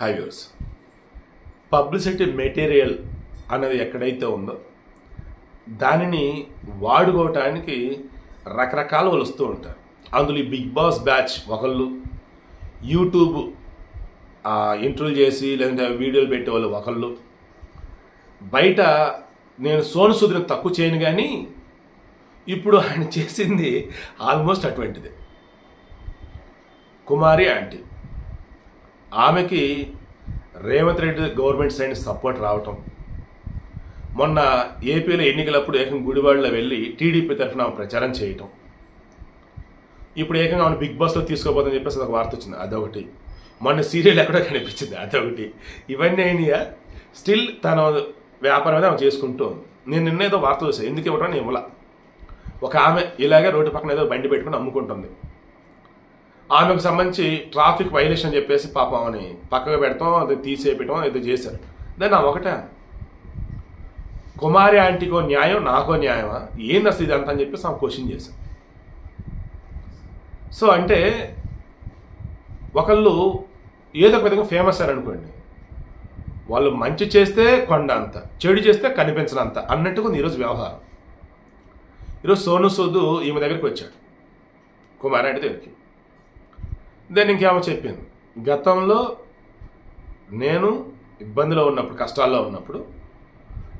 High viewers publicity material అనేది ఎక్కడైతే ఉందో దానిని వాడుకోవటానికి రకరకాల వాళ్ళు వస్తూ ఉంటారు. అందులో ఈ బిగ్ బాస్ బ్యాచ్ ఒకళ్ళు యూట్యూబ్ ఇంటర్వ్యూ చేసి లేదంటే వీడియోలు పెట్టే వాళ్ళు ఒకళ్ళు. బయట నేను సోను సుధిని తక్కువ చేయను కానీ ఇప్పుడు ఆయన చేసింది ఆల్మోస్ట్ అటువంటిది. కుమారి ఆంటీ ఆమెకి Revanth Reddy government side support రావటం. మొన్న ఏపీలో ఎన్నికలప్పుడు ఏకం గుడివాడలో వెళ్ళి టీడీపీ తరఫున ఆమె ప్రచారం చేయటం. ఇప్పుడు ఏకంగా ఆమెను బిగ్ బాస్లో తీసుకోబోతుందని చెప్పేసి ఒక వార్త వచ్చింది. అదొకటి. మొన్న సీరియల్ ఎక్కడో కనిపించింది. అదొకటి. ఇవన్నీ అయినాయా? స్టిల్ తన వ్యాపారం అనేది ఆమె చేసుకుంటూ నేను నిన్న ఏదో వార్త చూసాను ఎందుకు ఇవ్వడం నేను ఇవ్వలా. ఒక ఆమె ఇలాగే రోడ్డు పక్కన ఏదో బండి పెట్టుకుని అమ్ముకుంటుంది. ఆమెకు సంబంధించి ట్రాఫిక్ వైలేషన్ అని చెప్పేసి పాపం ఆమెని పక్కకు పెడతాం అది తీసేయటం ఏదో చేశారు. దాన్ని ఒకటే. కుమారి ఆంటీకో న్యాయం నాకో న్యాయమా? ఏంది అసలు ఇదంతా అని చెప్పేసి ఆమె క్వశ్చన్ చేశాను సో అంటే ఒకళ్ళు ఏదో ఒక విధంగా ఫేమస్ అనుకోండి. వాళ్ళు మంచి చేస్తే కొండ అంత చెడు చేస్తే కనిపించనంత అన్నట్టుగా ఉంది ఈరోజు వ్యవహారం. ఈరోజు సోను సోదు ఈమె దగ్గరికి వచ్చాడు. కుమారాంటి దగ్గరికి. దెన్ ఇంకేమో చెప్పింది. గతంలో నేను ఇబ్బందిలో ఉన్నప్పుడు కష్టాల్లో ఉన్నప్పుడు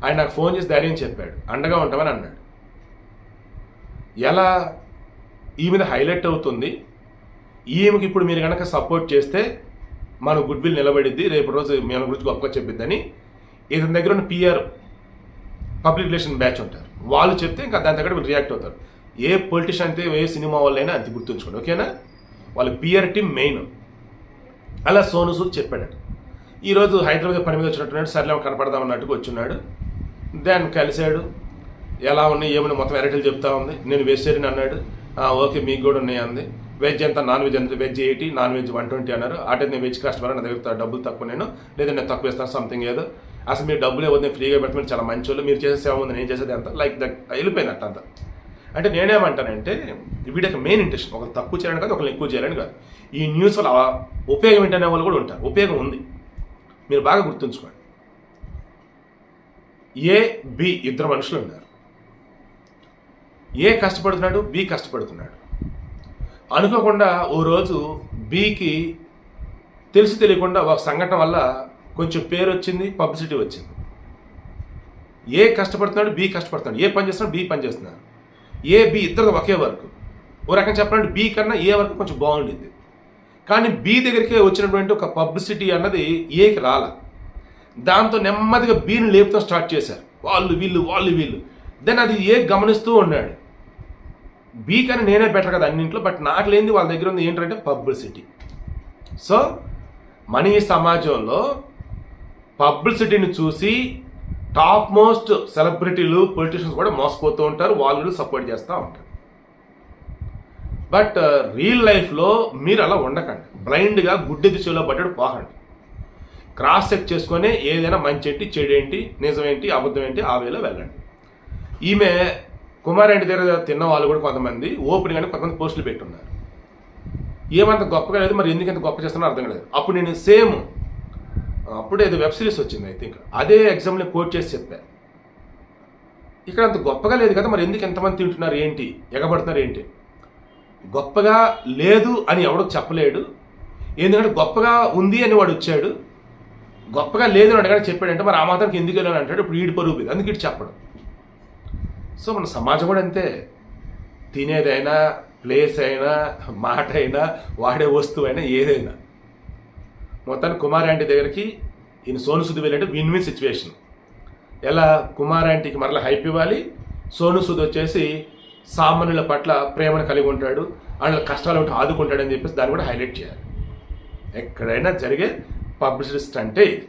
ఆయన నాకు ఫోన్ చేసి ధైర్యం చెప్పాడు. అండగా ఉంటామని అన్నాడు. ఎలా ఈ మీద హైలైట్ అవుతుంది? ఈమెకి ఇప్పుడు మీరు కనుక సపోర్ట్ చేస్తే మన గుడ్ విల్ నిలబడిద్ది రేపు రోజు మన గురించి గొప్పగా చెప్పిద్దని ఇతని దగ్గర ఉన్న పిఆర్ పబ్లిక్ రిలేషన్ బ్యాచ్ ఉంటారు. వాళ్ళు చెప్తే ఇంకా దాని దగ్గర రియాక్ట్ అవుతారు. ఏ పొలిటిషియన్ అయితే ఏ సినిమా వాళ్ళైనా అంత గుర్తుంచుకోండి. ఓకేనా? వాళ్ళ పిఆర్ టీమ్ మెయిన్ అలా సోను సూద్ చెప్పాడు. ఈరోజు హైదరాబాద్ పని మీద వచ్చినట్టున్నాడు సర్లే కనపడదాం అన్నట్టుగా వచ్చున్నాడు. దాన్ని కలిశాడు. ఎలా ఉన్నాయి ఏమైనా మొత్తం వెరైటీలు చెప్తా ఉంది. నేను వెజిటేరియన్ అన్నాడు. ఓకే మీకు కూడా ఉన్నాయి అంది. వెజ్ ఎంత నాన్ వెజ్ ఎంత? Veg eighty non veg one twenty అన్నారు అంటే నేను వెజ్ కస్టమర్ నా దగ్గర డబ్బులు తక్కువ నేను లేదా నేను తక్కువ ఇస్తాను సంథింగ్ ఏదో. అసలు మీరు డబ్బులు ఇవ్వదు నేను ఫ్రీగా పెడతాను చాలా మంచి వాళ్ళు మీరు చేసే సేవ ఉంది నేను చేసేది ఎంత? లైక్ దట్ వెళ్ళిపోయినట్టు అంత అంటే నేనేమంటానంటే వీడికి మెయిన్ ఇంట్రెస్ట్ ఒకరు తక్కువ చేయాలని కాదు ఒకరు ఎక్కువ చేయాలని కాదు. ఈ న్యూస్ వల్ల ఉపయోగం ఏంటనే వాళ్ళు కూడా ఉంటారు. ఉపయోగం ఉంది. మీరు బాగా గుర్తుంచుకోండి. ఏ బి ఇద్దరు మనుషులు ఉన్నారు. ఏ కష్టపడుతున్నాడు బి కష్టపడుతున్నాడు. అనుకోకుండా ఓ రోజు బీకి తెలిసి తెలియకుండా ఒక సంఘటన వల్ల కొంచెం పేరు వచ్చింది పబ్లిసిటీ వచ్చింది. ఏ కష్టపడుతున్నాడు బి కష్టపడుతున్నాడు. ఏ పని చేస్తున్నాడు బి పని చేస్తున్నాడు. ఏ బి ఇద్దరు ఒకే వర్క్ ఓ రకంగా చెప్పాలంటే బి కన్నా ఏ వర్క్ కొంచెం బాగుండింది. కానీ బి దగ్గరికి వచ్చినటువంటి ఒక పబ్లిసిటీ అన్నది ఏకి రాల. దాంతో నెమ్మదిగా బీని లేపుతో స్టార్ట్ చేశారు. వాళ్ళు వీళ్ళు వాళ్ళు వీళ్ళు. దెన్ అది ఏ గమనిస్తూ ఉన్నాడు. బీ కానీ నేనే బెటర్ కదా అన్నింట్లో బట్ నాకు లేనిది వాళ్ళ దగ్గర ఉంది ఏంటంటే పబ్లిసిటీ సో మన ఈ సమాజంలో పబ్లిసిటీని చూసి టాప్ మోస్ట్ సెలబ్రిటీలు పొలిటీషియన్స్ కూడా మోసపోతూ ఉంటారు. వాళ్ళు కూడా సపోర్ట్ చేస్తూ ఉంటారు. బట్ uh, రియల్ లైఫ్లో మీరు అలా ఉండకండి. బ్లైండ్గా గుడ్డి దిశలో పడ్డాడు పోకండి క్రాస్ చెక్ చేసుకొని ఏదైనా మంచి ఏంటి చెడు ఏంటి నిజం ఏంటి అబద్ధం ఏంటి ఆ వేలో వెళ్ళండి. ఈమె కుమారెడ్డి దగ్గర తిన్న వాళ్ళు కూడా కొంతమంది ఓపెన్ కానీ కొంతమంది పోస్టులు పెట్టున్నారు. ఏమంత గొప్పగా లేదు మరి ఎందుకు ఎంత గొప్ప చేస్తున్నా అర్థం కాలేదు. అప్పుడు నేను సేమ్ అప్పుడే ఏదో వెబ్ సిరీస్ వచ్చింది ఐ థింక్ అదే ఎగ్జామ్ని కోట్ చేసి చెప్పా. ఇక్కడ అంత గొప్పగా లేదు కదా మరి ఎందుకు ఎంతమంది తింటున్నారు ఏంటి? ఎగబడుతున్నారు ఏంటి? గొప్పగా లేదు అని ఎవడో చెప్పలేడు. ఎందుకంటే గొప్పగా ఉంది అని వాడు వచ్చాడు. గొప్పగా లేదు అని అడగానే చెప్పాడంటే మరి ఆ మాత్రానికి ఎందుకు వెళ్ళాను అంటాడు. ఇప్పుడు ఈడు పరుగు మీద. అందుకు ఇటు చెప్పడం. సో మన సమాజం కూడా అంతే. తినేదైనా ప్లేస్ అయినా మాట అయినా వాడే వస్తువు అయినా ఏదైనా. మొత్తానికి కుమార్ ఆంటీ దగ్గరికి ఈయన సోను సుద్ వెళ్ళంటే విన్ విన్ సిచ్యువేషన్ ఎలా కుమార్ ఆంటీకి మరలా హైప్ ఇవ్వాలి సోను సుద్ వచ్చేసి సామాన్యుల పట్ల ప్రేమను కలిగి ఉంటాడు వాళ్ళ కష్టాలు ఉంటే ఆదుకుంటాడని చెప్పేసి దాన్ని కూడా హైలైట్ చేయాలి. ఎక్కడైనా జరిగే పబ్లిసిటీ అంటే ఇది.